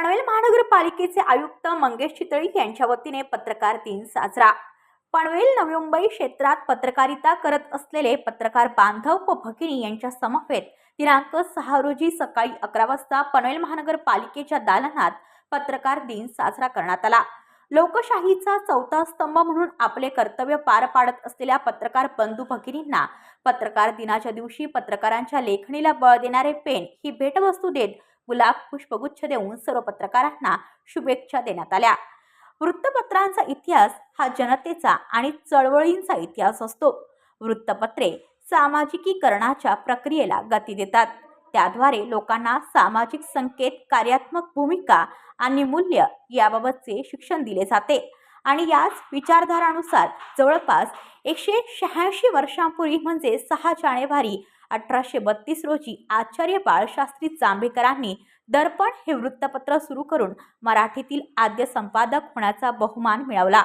पनवेल महानगरपालिकेचे आयुक्त मंगेश चितळी यांच्या वतीने पत्रकार दिन साजरा. पनवेल नवी मुंबई क्षेत्रात पत्रकारिता करत असलेले पत्रकार बांधव व भगिनी यांच्या समवेत दिनांक सहा रोजी सकाळी अकरा वाजता पनवेल महानगरपालिकेच्या दालनात पत्रकार दिन साजरा करण्यात आला. लोकशाहीचा चौथा स्तंभ म्हणून आपले कर्तव्य पार पाडत असलेल्या पत्रकार बंधू भगिनींना पत्रकार दिनाच्या दिवशी पत्रकारांच्या लेखणीला बळ देणारे पेन ही भेटवस्तू देत गुलाब पुष्पगुच्छ देऊन सर्व पत्रकारांना शुभेच्छा देण्यात आल्या. वृत्तपत्रांचा इतिहास हा जनतेचा आणि चळवळींचा इतिहास असतो. वृत्तपत्रे सामाजिकीकरणाच्या प्रक्रियेला गती देतात. त्याद्वारे लोकांना सामाजिक संकेत कार्यात्मक भूमिका आणि मूल्य याबाबतचे शिक्षण दिले जाते. आणि याच विचारधारानुसार जवळपास एकशे शहाऐंशी वर्षांपूर्वी म्हणजे सहा जानेवारी अठराशे बत्तीस रोजी आचार्य बाळशास्त्री जांभेकरांनी दर्पण हे वृत्तपत्र सुरू करून मराठीतील आद्य संपादक होण्याचा बहुमान मिळवला.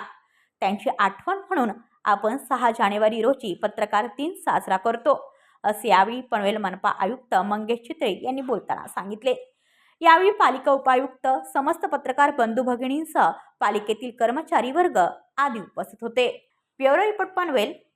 त्यांची आठवण म्हणून आपण सहा जानेवारी रोजी पत्रकार दिन साजरा करतो असे यावेळी पनवेल मनपा आयुक्त मंगेश चित्रे यांनी बोलताना सांगितले. यावेळी पालिका उपायुक्त समस्त पत्रकार बंधू भगिनींसह पालिकेतील कर्मचारी वर्ग आदी उपस्थित होते. Bureau report Panvel.